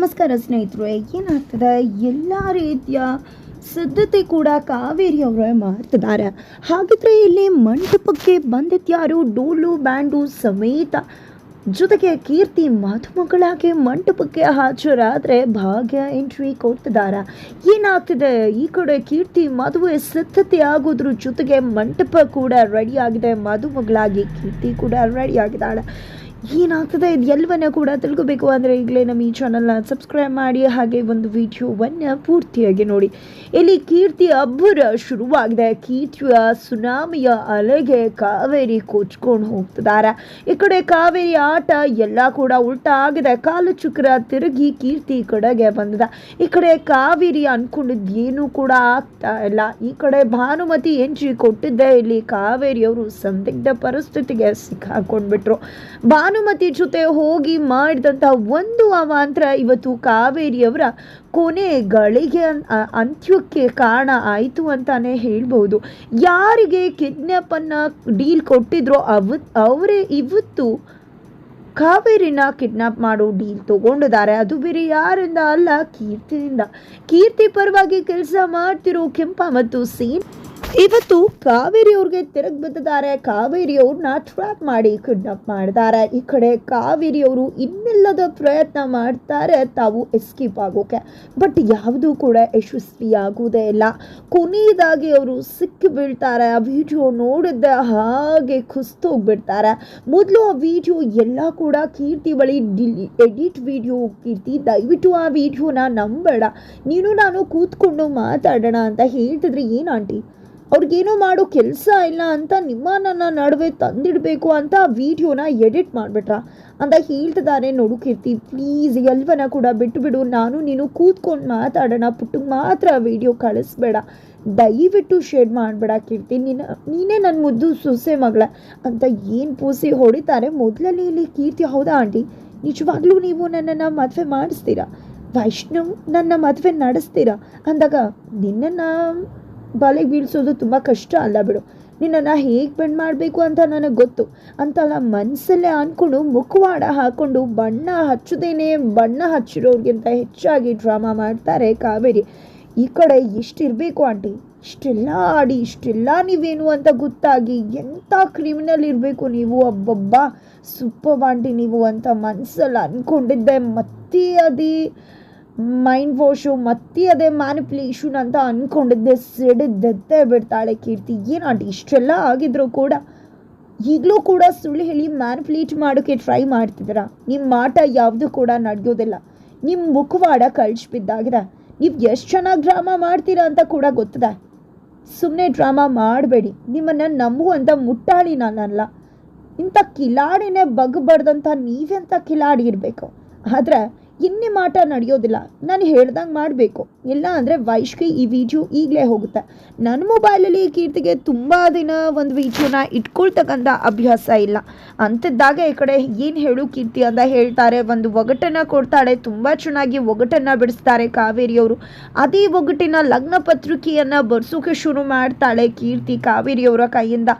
ನಮಸ್ಕಾರ ಸ್ನೇಹಿತರು, ಏನಾಗ್ತದೆ? ಎಲ್ಲ ರೀತಿಯ ಸಿದ್ಧತೆ ಕೂಡ ಕಾವೇರಿ ಅವರೇ ಮಾಡ್ತಿದ್ದಾರೆ. ಹಾಗಿದ್ರೆ ಇಲ್ಲಿ ಮಂಟಪಕ್ಕೆ ಬಂದಿದ್ಯಾರು ಡೋಲು ಬ್ಯಾಂಡು ಸಮೇತ. ಜೊತೆಗೆ ಕೀರ್ತಿ ಮದುಮಗಳಾಗಿ ಮಂಟಪಕ್ಕೆ ಹಾಜರಾದರೆ ಭಾಗ್ಯ ಎಂಟ್ರಿ ಕೊಡ್ತಿದ್ದಾರೆ. ಏನಾಗ್ತಿದೆ? ಈ ಕಡೆ ಕೀರ್ತಿ ಮದುವೆ ಸಿದ್ಧತೆ ಆಗೋದ್ರ ಜೊತೆಗೆ ಮಂಟಪ ಕೂಡ ರೆಡಿಯಾಗಿದೆ ಮದುಮಗಳಾಗಿ ಕೀರ್ತಿ ಕೂಡ ರೆಡಿ ಆಗಿದ್ದಾಳೆ. ಏನಾಗ್ತದೆ? ಇದು ಎಲ್ಲವನ್ನ ಕೂಡ ತಿಳ್ಕೋಬೇಕು. ಅಂದರೆ ಈಗಲೇ ನಮ್ಮ ಈ ಚಾನಲ್ನ ಸಬ್ಸ್ಕ್ರೈಬ್ ಮಾಡಿ, ಹಾಗೆ ಒಂದು ವಿಡಿಯೋವನ್ನು ಪೂರ್ತಿಯಾಗಿ ನೋಡಿ. ಇಲ್ಲಿ ಕೀರ್ತಿ ಅಬ್ಬರ ಶುರುವಾಗಿದೆ. ಕೀರ್ತಿಯ ಸುನಾಮಿಯ ಅಲೆಗೆ ಕಾವೇರಿ ಕೊಚ್ಕೊಂಡು ಹೋಗ್ತಿದ್ದಾರೆ. ಈ ಕಡೆ ಕಾವೇರಿ ಆಟ ಎಲ್ಲ ಕೂಡ ಉಲ್ಟಾ ಆಗಿದೆ. ಕಾಲು ಚುಕ್ರ ತಿರುಗಿ ಕೀರ್ತಿ ಕಡೆಗೆ ಬಂದಿದೆ. ಈ ಕಡೆ ಕಾವೇರಿ ಅನ್ಕೊಂಡಿದ್ದು ಏನೂ ಕೂಡ ಆಗ್ತಾ ಇಲ್ಲ. ಈ ಕಡೆ ಭಾನುಮತಿ ಎಂಟ್ರಿ ಕೊಟ್ಟಿದ್ದೆ. ಇಲ್ಲಿ ಕಾವೇರಿಯವರು ಸಂದಿಗ್ಧ ಪರಿಸ್ಥಿತಿಗೆ ಸಿಕ್ಕಾಕೊಂಡ್ಬಿಟ್ರು. ಭಾನುಮತಿ ಜೊತೆ ಹೋಗಿ ಮಾಡಿದಂಥ ಒಂದು ಅವಾಂತರ ಇವತ್ತು ಕಾವೇರಿಯವರ ಕೊನೆ ಗಳಿಗೆ ಅಂತ್ಯಕ್ಕೆ ಕಾರಣ ಆಯಿತು ಅಂತಾನೆ ಹೇಳ್ಬೋದು. ಯಾರಿಗೆ ಕಿಡ್ನ್ಯಾಪನ್ನು ಡೀಲ್ ಕೊಟ್ಟಿದ್ರೋ ಅವ ಅವರೇ ಇವತ್ತು ಕಾವೇರಿನ ಕಿಡ್ನಾಪ್ ಮಾಡೋ ಡೀಲ್ ತಗೊಂಡಿದ್ದಾರೆ. ಅದು ಬೇರೆ ಯಾರಿಂದ ಅಲ್ಲ ಕೀರ್ತಿಯಿಂದ. ಕೀರ್ತಿ ಪರವಾಗಿ ಕೆಲಸ ಮಾಡ್ತಿರೋ ಕೆಂಪ ಮತ್ತು ಸೀನ್ ಇವತ್ತು ಕಾವೇರಿ ಅವ್ರಿಗೆ ತಿರುಗಿ ಬಿದ್ದಿದ್ದಾರೆ ಕಾವೇರಿ ಅವ್ರನ್ನ ಟ್ರ್ಯಾಪ್ ಮಾಡಿ ಕಿಡ್ನಾಪ್ ಮಾಡಿದ್ದಾರೆ. ಈ ಕಡೆ ಕಾವೇರಿ ಅವರು ಇನ್ನೆಲ್ಲದ ಪ್ರಯತ್ನ ಮಾಡ್ತಾರೆ. ತಾವು ಎಸ್ಕೇಪ್ ಆಗೋಕೆ. ಬಟ್ ಯಾವುದೂ ಕೂಡ ಯಶಸ್ವಿ ಆಗುವುದೇ ಇಲ್ಲ. ಕೊನೆಯದಾಗಿ ಅವರು ಸಿಕ್ಕಿ ಬೀಳ್ತಾರೆ. ಆ ವಿಡಿಯೋ ನೋಡಿದ ಹಾಗೆ ಕುಸ್ತೋಗ್ಬಿಡ್ತಾರೆ. ಮೊದಲು ಆ ವಿಡಿಯೋ ಎಲ್ಲ ಕೂಡ ಕೀರ್ತಿ ಬಳಿ ಡಿಲಿ ಎಡಿಟ್ ವಿಡಿಯೋ ಕೀರ್ತಿ ದಯವಿಟ್ಟು ಆ ವಿಡಿಯೋನ ನಂಬೇಡ. ನೀನು ನಾನು ಕೂತ್ಕೊಂಡು ಮಾತಾಡೋಣ ಅಂತ ಹೇಳ್ತಿದ್ರೆ. ಏನು ಆಂಟಿ? ಅವ್ರಿಗೇನೋ ಮಾಡೋ ಕೆಲಸ ಇಲ್ಲ ಅಂತ ನಿಮ್ಮ ನನ್ನ ನಡುವೆ ತಂದಿಡಬೇಕು ಅಂತ ವಿಡಿಯೋನ ಎಡಿಟ್ ಮಾಡಿಬಿಟ್ರ? ಅಂತ ಹೇಳ್ತಿದ್ದಾರೆ ನೋಡು ಕೀರ್ತಿ. ಪ್ಲೀಸ್ ಎಲ್ವನ ಕೂಡ ಬಿಟ್ಟು ಬಿಡು ನಾನು ನೀನು ಕೂತ್ಕೊಂಡು ಮಾತಾಡೋಣ. ಪುಟ್ಟಿಗೆ ಮಾತ್ರ ವಿಡಿಯೋ ಕಳಿಸ್ಬೇಡ. ದಯವಿಟ್ಟು ಶೇರ್ ಮಾಡಬೇಡ ಕೀರ್ತಿ. ನಿನ್ನ ನೀನೇ ನನ್ನ ಮುದ್ದು ಸೊಸೆ ಮಗಳ ಅಂತ ಏನು ಪೂಸಿ ಹೊಡಿತಾರೆ ಮೊದಲಲ್ಲಿ ಇಲ್ಲಿ ಕೀರ್ತಿ. ಹೌದಾ ಆಂಟಿ? ನಿಜವಾಗ್ಲೂ ನೀವು ನನ್ನನ್ನು ಮದುವೆ ಮಾಡಿಸ್ತೀರಾ? ವೈಷ್ಣವ್ ನನ್ನ ಮದುವೆ ನಡೆಸ್ತೀರಾ? ಅಂದಾಗ ನಿನ್ನನ್ನು ಬಲೆಗೆ ಬೀಳ್ಸೋದು ತುಂಬ ಕಷ್ಟ ಅಲ್ಲ ಬಿಡು. ನಿನ್ನನ್ನು ಹೇಗೆ ಬೆಂಡ್ ಮಾಡಬೇಕು ಅಂತ ನನಗೆ ಗೊತ್ತು. ಅಂತಲ್ಲ ಮನಸ್ಸಲ್ಲೇ ಅಂದ್ಕೊಂಡು ಮುಖವಾಡ ಹಾಕ್ಕೊಂಡು ಬಣ್ಣ ಹಚ್ಚದೇನೆ ಬಣ್ಣ ಹಚ್ಚಿರೋರಿಗಿಂತ ಹೆಚ್ಚಾಗಿ ಡ್ರಾಮಾ ಮಾಡ್ತಾರೆ ಕಾವೇರಿ. ಈ ಕಡೆ ಇಷ್ಟಿರಬೇಕು ಆಂಟಿ. ಇಷ್ಟೆಲ್ಲ ಆಡಿ, ಇಷ್ಟೆಲ್ಲ ನೀವೇನು ಅಂತ ಗೊತ್ತಾಗಿ ಎಂಥ ಕ್ರಿಮಿನಲ್ ಇರಬೇಕು ನೀವು ಅಬ್ಬಬ್ಬಾ. ಸೂಪರ್ ಆಂಟಿ ನೀವು ಅಂತ ಮನಸ್ಸಲ್ಲಿ ಅಂದ್ಕೊಂಡಿದ್ದೆ ಮತ್ತೆ ಅದೇ ಮೈಂಡ್ ವಾಶು, ಮತ್ತೆ ಅದೇ ಮ್ಯಾನಿಪ್ಯುಲೇಷನ್ ಅಂತ ಅಂದ್ಕೊಂಡಿದ್ದೆ ಸಿಡಿದೆತ್ತೆ ಬಿಡ್ತಾಳೆ ಕೀರ್ತಿ. ಏನು ಆಂಟಿ, ಇಷ್ಟೆಲ್ಲ ಆಗಿದ್ರು ಕೂಡ ಈಗಲೂ ಕೂಡ ಸುಳ್ಳು ಹೇಳಿ ಮ್ಯಾನಿಪ್ಯುಲೇಟ್ ಮಾಡೋಕ್ಕೆ ಟ್ರೈ ಮಾಡ್ತಿದ್ದೀರಾ? ನಿಮ್ಮ ಮಾಟ ಯಾವುದು ಕೂಡ ನಡೆಯೋದಿಲ್ಲ. ನಿಮ್ಮ ಮುಖವಾಡ ಕಳ್ಸಿ ಬಿದ್ದಾಗಿದೆ ನೀವು ಎಷ್ಟು ಚೆನ್ನಾಗಿ ಡ್ರಾಮಾ ಮಾಡ್ತೀರಾ ಅಂತ ಕೂಡ ಗೊತ್ತಿದೆ. ಸುಮ್ಮನೆ ಡ್ರಾಮಾ ಮಾಡಬೇಡಿ. ನಿಮ್ಮನ್ನು ನಂಬುವಂಥ ಮುಟ್ಟಾಳಿ ನಾನಲ್ಲ ಇಂಥ ಕಿಲಾಡಿನೇ ಬಗ್ಬಾರ್ದಂಥ ನೀವೆಂಥ ಕಿಲಾಡಿ ಇರಬೇಕು. ಆದರೆ ಇನ್ನೇ ಮಾಟ ನಡೆಯೋದಿಲ್ಲ. ನಾನು ಹೇಳ್ದಂಗೆ ಮಾಡಬೇಕು. ಇಲ್ಲ ಅಂದರೆ ವೈಶ್ವಿ ಈ ವಿಡಿಯೋ ಈಗಲೇ ಹೋಗುತ್ತೆ. ನನ್ನ ಮೊಬೈಲಲ್ಲಿ ಕೀರ್ತಿಗೆ ತುಂಬ ದಿನ ಒಂದು ವಿಡಿಯೋನ ಇಟ್ಕೊಳ್ತಕ್ಕಂಥ ಅಭ್ಯಾಸ ಇಲ್ಲ. ಅಂಥದ್ದಾಗ ಈ ಕಡೆ ಏನು ಹೇಳು ಕೀರ್ತಿ ಅಂತ ಹೇಳ್ತಾರೆ. ಒಂದು ಒಗಟನ್ನು ಕೊಡ್ತಾಳೆ. ತುಂಬ ಚೆನ್ನಾಗಿ ಒಗಟನ್ನು ಬಿಡಿಸ್ತಾರೆ ಕಾವೇರಿಯವರು. ಅದೇ ಒಗಟಿನ ಲಗ್ನ ಪತ್ರಿಕೆಯನ್ನು ಬರ್ಸೋಕೆ ಶುರು ಮಾಡ್ತಾಳೆ ಕೀರ್ತಿ ಕಾವೇರಿಯವರ ಕೈಯಿಂದ.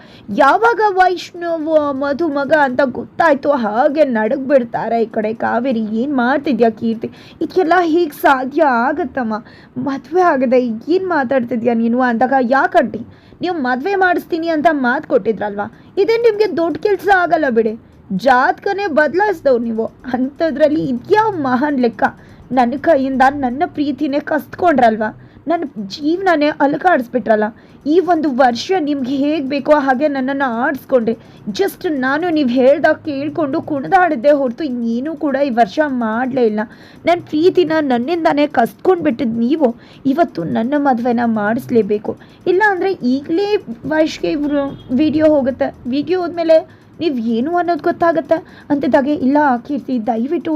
ಯಾವಾಗ ವೈಷ್ಣವ ಮಧುಮಗ ಅಂತ ಗೊತ್ತಾಯಿತು. ಹಾಗೆ ನಡಗ್ ಬಿಡ್ತಾರೆ ಈ ಕಡೆ ಕಾವೇರಿ. ಏನು ಮಾಡ್ತಿದ್ಯಾ ಕೀರ್ತಿ. ಇದಕ್ಕೆಲ್ಲ ಹೀಗೆ ಸಾಧ್ಯ ಆಗತ್ತಮ್ಮ. ಮದುವೆ ಆಗದೆ ಏನು ಮಾತಾಡ್ತಿದ್ಯಾ ನೀನು ಅಂದಾಗ ಯಾಕಂಟಿ ನೀವು ಮದುವೆ ಮಾಡಿಸ್ತೀನಿ ಅಂತ ಮಾತು ಕೊಟ್ಟಿದ್ರಲ್ವಾ? ಇದೇ ನಿಮಗೆ ದೊಡ್ಡ ಕೆಲಸ ಆಗಲ್ಲ ಬಿಡಿ. ಜಾತಕನೇ ಬದಲಾಯಿಸ್ದವು ನೀವು. ಅಂಥದ್ರಲ್ಲಿ ಇದ್ಯಾವ ಮಹಾನ್ ಲೆಕ್ಕ? ನನ್ನ ಕೈಯಿಂದ ನನ್ನ ಪ್ರೀತಿನೇ ಕಸ್ತ್ಕೊಂಡ್ರಲ್ವಾ ನನ್ನ ಜೀವನನೇ ಅಲಗಾಡಿಸ್ಬಿಟ್ರಲ್ಲ. ಈ ಒಂದು ವರ್ಷ ನಿಮ್ಗೆ ಹೇಗೆ ಬೇಕೋ ಹಾಗೆ ನನ್ನನ್ನು ಆಡಿಸ್ಕೊಂಡ್ರಿ ಜಸ್ಟ್ ನಾನು ನೀವು ಹೇಳ್ದಾಗ ಕೇಳಿಕೊಂಡು ಕುಣಿದಾಡಿದ್ದೆ ಹೊರತು ಇನ್ನೇನು ಕೂಡ ಈ ವರ್ಷ ಮಾಡಲೇ ಇಲ್ಲ. ನನ್ನ ಪ್ರೀತಿನ ನನ್ನಿಂದಾನೇ ಕಸ್ಕೊಂಡು ಬಿಟ್ಟಿದ್ದು ನೀವು. ಇವತ್ತು ನನ್ನ ಮದುವೆನ ಮಾಡಿಸ್ಲೇಬೇಕು. ಇಲ್ಲಾಂದರೆ ಈಗಲೇ ವಯಸ್ಸಿಗೆ ಇವರು ವಿಡಿಯೋ ಹೋಗುತ್ತೆ. ವಿಡಿಯೋ ಹೋದ್ಮೇಲೆ ನೀವು ಏನು ಅನ್ನೋದು ಗೊತ್ತಾಗುತ್ತೆ. ಅಂತಿದ್ದಾಗೆ, ಇಲ್ಲ ಕೀರ್ತಿ, ದಯವಿಟ್ಟು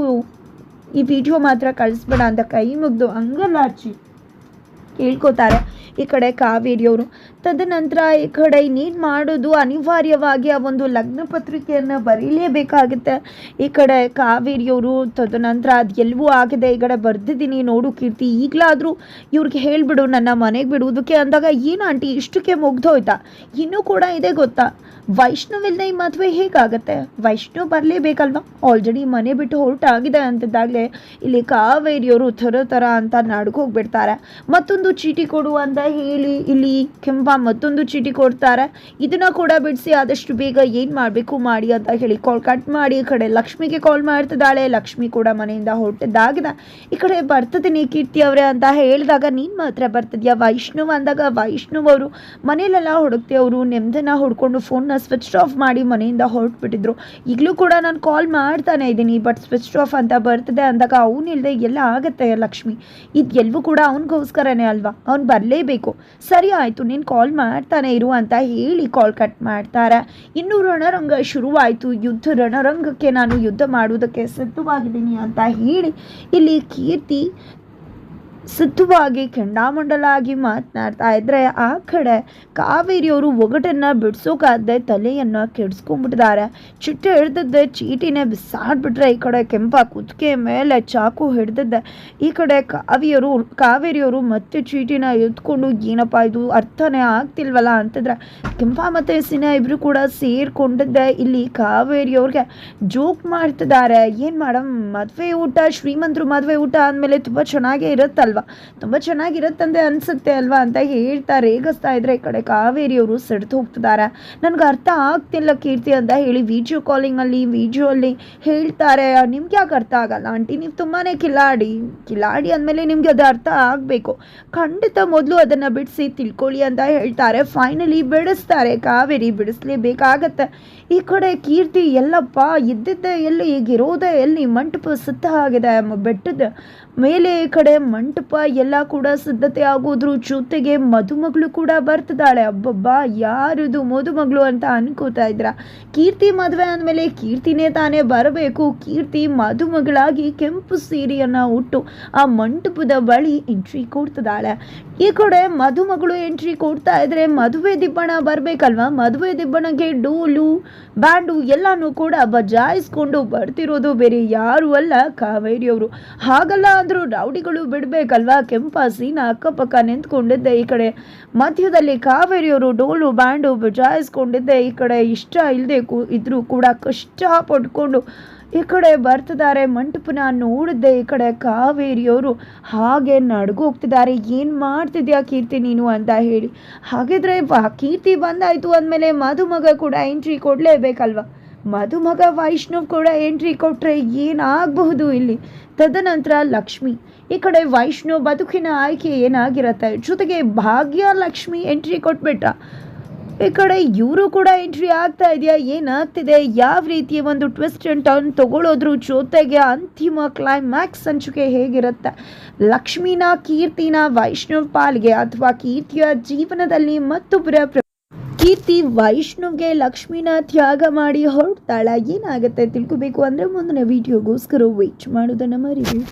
ಈ ವಿಡಿಯೋ ಮಾತ್ರ ಕಳಿಸ್ಬೇಡ ಅಂತ ಕೈ ಮುಗ್ದು ಹಂಗಲ್ಲ ಹಚ್ಚಿ ಕೇಳ್ಕೊತಾರೆ ಈ ಕಡೆ ಕಾವೇರಿಯವರು, ತದನಂತರ ಈ ಕಡೆ ನೀನು ಮಾಡೋದು ಅನಿವಾರ್ಯವಾಗಿ ಆ ಒಂದು ಲಗ್ನ ಪತ್ರಿಕೆಯನ್ನು ಬರೀಲೇಬೇಕಾಗುತ್ತೆ. ಈ ಕಡೆ ಕಾವೇರಿಯವರು, ತದನಂತರ ಅದು ಎಲ್ಲವೂ ಆಗಿದೆ, ಈ ಕಡೆ ಬರ್ದಿದ್ದೀನಿ ನೋಡು ಕೀರ್ತಿ, ಈಗಲಾದರೂ ಇವ್ರಿಗೆ ಹೇಳಿಬಿಡು, ನನ್ನ ಮನೆಗೆ ಬಿಡುವುದಕ್ಕೆ ಅಂದಾಗ ಏನು ಆಂಟಿ, ಇಷ್ಟಕ್ಕೆ ಮುಗ್ದೋಯ್ತಾ? ಇನ್ನೂ ಕೂಡ ಇದೆ ಗೊತ್ತಾ? ವೈಷ್ಣವ್ ಈ ಮದುವೆ ಹೇಗಾಗತ್ತೆ? ವೈಷ್ಣವ್ ಬರಲೇಬೇಕಲ್ವಾ? ಆಲ್ರೆಡಿ ಮನೆ ಬಿಟ್ಟು ಹೊರಟಾಗಿದೆ ಅಂತಿದ್ದಾಗಲೇ ಇಲ್ಲಿ ಕಾವೇರಿಯವರು ಥರ ಥರ ಅಂತ ನಡ್ಕೋಗ್ಬಿಡ್ತಾರೆ. ಮತ್ತೊಂದು ಚೀಟಿ ಕೊಡು ಅಂತ ಹೇಳಿ ಇಲ್ಲಿ ಕೆಂಪ ಮತ್ತೊಂದು ಚೀಟಿ ಕೊಡ್ತಾರೆ. ಇದನ್ನು ಕೂಡ ಬಿಡಿಸಿ ಆದಷ್ಟು ಬೇಗ ಏನು ಮಾಡಬೇಕು ಮಾಡಿ ಅಂತ ಹೇಳಿ ಕಾಲ್ ಕಟ್ ಮಾಡಿ ಈ ಕಡೆ ಲಕ್ಷ್ಮಿಗೆ ಕಾಲ್ ಮಾಡ್ತಿದ್ದಾಳೆ. ಲಕ್ಷ್ಮಿ ಕೂಡ ಮನೆಯಿಂದ ಹೊರಟಿದ್ದಾಗಿದೆ. ಈ ಕಡೆ ಬರ್ತಿದ್ದೀನಿ ಕೀರ್ತಿ ಅವರೇ ಅಂತ ಹೇಳಿದಾಗ, ನೀನು ಮಾತ್ರ ಬರ್ತಿದ್ಯಾ? ವೈಷ್ಣವ್ ಅಂದಾಗ, ವೈಷ್ಣವ್ ಅವರು ಮನೇಲೆಲ್ಲ ಹುಡುಕ್ತಿ ಅವರು ನೆಮ್ಮದಿನ ಹುಡ್ಕೊಂಡು ಫೋನ್ನ ಸ್ವಿಚ್ ಆಫ್ ಮಾಡಿ ಮನೆಯಿಂದ ಹೊರಟ್ಬಿಟ್ಟಿದ್ರು. ಈಗಲೂ ಕೂಡ ನಾನು ಕಾಲ್ ಮಾಡ್ತಾನೆ ಇದ್ದೀನಿ ಬಟ್ ಸ್ವಿಚ್ ಆಫ್ ಅಂತ ಬರ್ತದೆ ಅಂದಾಗ ಅವನಿಲ್ಲದೆ ಎಲ್ಲ ಆಗುತ್ತೆ ಲಕ್ಷ್ಮಿ. ಇದು ಎಲ್ಲವೂ ಕೂಡ ಅವನಿಗೋಸ್ಕರನೇ ಅಲ್ವಾ? ಅವ್ನು ಬರಲೇಬೇಕು. ಸರಿ ಆಯಿತು, ನೀನು ಕಾಲ್ ಮಾಡ್ತಾನೆ ಇರು ಅಂತ ಹೇಳಿ ಕಾಲ್ ಕಟ್ ಮಾಡ್ತಾರೆ. ಇನ್ನು ರಣರಂಗ ಶುರುವಾಯಿತು. ಯುದ್ಧ ರಣರಂಗಕ್ಕೆ ನಾನು ಯುದ್ಧ ಮಾಡುವುದಕ್ಕೆ ಸಿದ್ಧವಾಗಿದ್ದೀನಿ ಅಂತ ಹೇಳಿ ಇಲ್ಲಿ ಕೀರ್ತಿ ಸಿದ್ಧವಾಗಿ ಕೆಂಡಾಮಂಡಲಾಗಿ ಮಾತನಾಡ್ತಾ ಇದ್ದರೆ ಆ ಕಡೆ ಕಾವೇರಿಯವರು ಒಗಟನ್ನು ಬಿಡಿಸೋಕಾಗದೆ ತಲೆಯನ್ನು ಕೆಡಿಸ್ಕೊಂಡ್ಬಿಟ್ಟಿದ್ದಾರೆ. ಚಿಟ್ಟೆ ಹಿಡ್ದದ್ದೆ, ಚೀಟಿನೇ ಬಿಸಾಡ್ಬಿಟ್ರೆ ಈ ಕಡೆ ಕೆಂಪ ಕುತ್ತಿಗೆ ಮೇಲೆ ಚಾಕು ಹಿಡ್ದದ್ದೆ. ಈ ಕಡೆ ಕಾವಿಯರು, ಕಾವೇರಿಯವರು ಮತ್ತೆ ಚೀಟಿನ ಎತ್ಕೊಂಡು, ಏನಪ್ಪ ಇದು ಅರ್ಥನೇ ಆಗ್ತಿಲ್ವಲ್ಲ ಅಂತಿದ್ರೆ, ಕೆಂಪ ಮತ್ತು ಸಿನ ಇಬ್ಬರು ಕೂಡ ಸೇರಿಕೊಂಡಿದ್ದೆ. ಇಲ್ಲಿ ಕಾವೇರಿಯವ್ರಿಗೆ ಜೋಕ್ ಮಾಡ್ತಿದ್ದಾರೆ. ಏನು ಮೇಡಮ್ ಮದುವೆ ಊಟ, ಶ್ರೀಮಂತರು ಮದುವೆ ಊಟ ಅಂದಮೇಲೆ ತುಂಬ ಚೆನ್ನಾಗೇ ಇರುತ್ತಲ್ವ? ತುಂಬ ಚೆನ್ನಾಗಿರುತ್ತಂದೆ ಅನಿಸುತ್ತೆ ಅಲ್ವಾ ಅಂತ ಹೇಳ್ತಾ ರೇಗಿಸ್ತಾ ಇದ್ರೆ ಈ ಕಡೆ ಕಾವೇರಿಯವರು ಸೆಡ್ದು ಹೋಗ್ತಿದ್ದಾರೆ ನನಗೆ ಅರ್ಥ ಆಗ್ತಿಲ್ಲ ಕೀರ್ತಿ ಅಂತ ಹೇಳಿ ವಿಡಿಯೋ ಕಾಲಿಂಗಲ್ಲಿ ವಿಡಿಯೋ ಅಲ್ಲಿ ಹೇಳ್ತಾರೆ. ನಿಮ್ಗೆ ಯಾಕೆ ಅರ್ಥ ಆಗಲ್ಲ? ಆಂಟಿ, ನೀವು ತುಂಬಾ ಕಿಲಾಡಿ. ಕಿಲಾಡಿ ಅಂದಮೇಲೆ ನಿಮಗೆ ಅದು ಅರ್ಥ ಆಗಬೇಕು. ಖಂಡಿತ ಮೊದಲು ಅದನ್ನು ಬಿಡಿಸಿ ತಿಳ್ಕೊಳ್ಳಿ ಅಂತ ಹೇಳ್ತಾರೆ. ಫೈನಲಿ ಬಿಡಿಸ್ತಾರೆ. ಕಾವೇರಿ ಬಿಡಿಸ್ಲೇಬೇಕಾಗತ್ತೆ. ಈ ಕಡೆ ಕೀರ್ತಿ, ಎಲ್ಲಪ್ಪ, ಇದ್ದಿದ್ದೆ ಎಲ್ಲಿ ಈಗಿರೋದೇ ಎಲ್ಲಿ? ಮಂಟಪ ಸುತ್ತ ಆಗಿದೆ. ಬೆಟ್ಟದ ಮೇಲೆ ಈ ಕಡೆ ಮಂಟಪ ಎಲ್ಲ ಕೂಡ ಸಿದ್ಧತೆ ಆಗೋದ್ರ ಜೊತೆಗೆ ಮದುಮಗಳು ಕೂಡ ಬರ್ತಿದ್ದಾಳೆ. ಅಬ್ಬಬ್ಬ, ಯಾರಿದು ಮದುಮಗಳು ಅಂತ ಅನ್ಕೋತಾ ಇದ್ರ ಕೀರ್ತಿ ಮದುವೆ ಅಂದಮೇಲೆ ಕೀರ್ತಿನೇ ತಾನೇ ಬರಬೇಕು. ಕೀರ್ತಿ ಮದುಮಗಳಾಗಿ ಕೆಂಪು ಸೀರೆಯನ್ನು ಉಟ್ಟು ಆ ಮಂಟಪದ ಬಳಿ ಎಂಟ್ರಿ ಕೊಡ್ತಿದ್ದಾಳೆ. ಈ ಕಡೆ ಮದುಮಗಳು ಎಂಟ್ರಿ ಕೊಡ್ತಾ ಇದ್ರೆ ಮದುವೆ ದಿಬ್ಬಣ ಬರಬೇಕಲ್ವಾ? ಮದುವೆ ದಿಬ್ಬಣಗೆ ಡೋಲು, ಬ್ಯಾಂಡು ಎಲ್ಲನೂ ಕೂಡ ಬಜಾಯಿಸ್ಕೊಂಡು ಬರ್ತಿರೋದು ಬೇರೆ ಯಾರು ಅಲ್ಲ ಕಾವೇರಿಯವರು. ಹಾಗಲ್ಲ ಅಂದರೂ ರೌಡಿಗಳು ಬಿಡ್ಬೇಕಲ್ವಾ ಕೆಂಪಾಸಿನ ಅಕ್ಕಪಕ್ಕ ನಿಂತ್ಕೊಂಡಿದ್ದೆ ಈ ಕಡೆ. ಮಧ್ಯದಲ್ಲಿ ಕಾವೇರಿಯವರು ಡೋಲು ಬ್ಯಾಂಡು ಬಜಾಯಿಸ್ಕೊಂಡಿದ್ದೆ. ಈ ಕಡೆ ಇಷ್ಟ ಇಲ್ಲದೆ ಇದ್ರೂ ಕೂಡ ಕಷ್ಟ ಪಟ್ಕೊಂಡು ಈ ಕಡೆ ಬರ್ತಿದ್ದಾರೆ. ಮಂಟಪನ ನೋಡಿದ್ದೆ ಈ ಕಡೆ ಕಾವೇರಿಯವರು. ಹಾಗೆ ನಡ್ಗೋಗ್ತಿದ್ದಾರೆ. ಏನು ಮಾಡ್ತಿದ್ಯಾ ಕೀರ್ತಿ ನೀನು ಅಂತ ಹೇಳಿ. ಹಾಗಿದ್ರೆ ಕೀರ್ತಿ ಬಂದಾಯ್ತು ಅಂದಮೇಲೆ ಮದುಮಗ ಕೂಡ ಎಂಟ್ರಿ ಕೊಡಲೇಬೇಕಲ್ವ? ಮದುಮಗ ವೈಷ್ಣವ್ ಕೂಡ ಎಂಟ್ರಿ ಕೊಟ್ಟರೆ ಏನಾಗಬಹುದು ಇಲ್ಲಿ? ತದನಂತರ ಲಕ್ಷ್ಮಿ. ಈ ಕಡೆ ವೈಷ್ಣವ್ ಬದುಕಿನ ಆಯ್ಕೆ ಏನಾಗಿರತ್ತೆ? ಜೊತೆಗೆ ಭಾಗ್ಯ ಲಕ್ಷ್ಮಿ ಎಂಟ್ರಿ ಕೊಟ್ಬಿಟ್ಟ. ಈ ಕಡೆ ಇವರು ಕೂಡ ಎಂಟ್ರಿ ಆಗ್ತಾ ಇದೆಯಾ? ಏನಾಗ್ತಿದೆ? ಯಾವ ರೀತಿಯ ಒಂದು ಟ್ವಿಸ್ಟ್ ಅಂಡ್ ಟರ್ನ್ ತಗೊಳ್ಳೋದ್ರ ಜೊತೆಗೆ ಅಂತಿಮ ಕ್ಲೈಮ್ಯಾಕ್ಸ್ ಸಂಚಿಕೆ ಹೇಗಿರುತ್ತೆ? ಲಕ್ಷ್ಮಿನ, ಕೀರ್ತಿನ, ವೈಷ್ಣವ್ ಪಾಲ್ಗೆ ಅಥವಾ ಕೀರ್ತಿಯ ಜೀವನದಲ್ಲಿ ಮತ್ತೊಬ್ಬರ ಕೀರ್ತಿ ವೈಷ್ಣವ್ಗೆ ಲಕ್ಷ್ಮಿನ ತ್ಯಾಗ ಮಾಡಿ ಹೊರಡ್ತಾಳ ಏನಾಗುತ್ತೆ ತಿಳ್ಕೊಬೇಕು ಅಂದರೆ ಮುಂದಿನ ವಿಡಿಯೋಗೋಸ್ಕರ ವೇಟ್ ಮಾಡೋದನ್ನು ಮರಿಬೇಡಿ.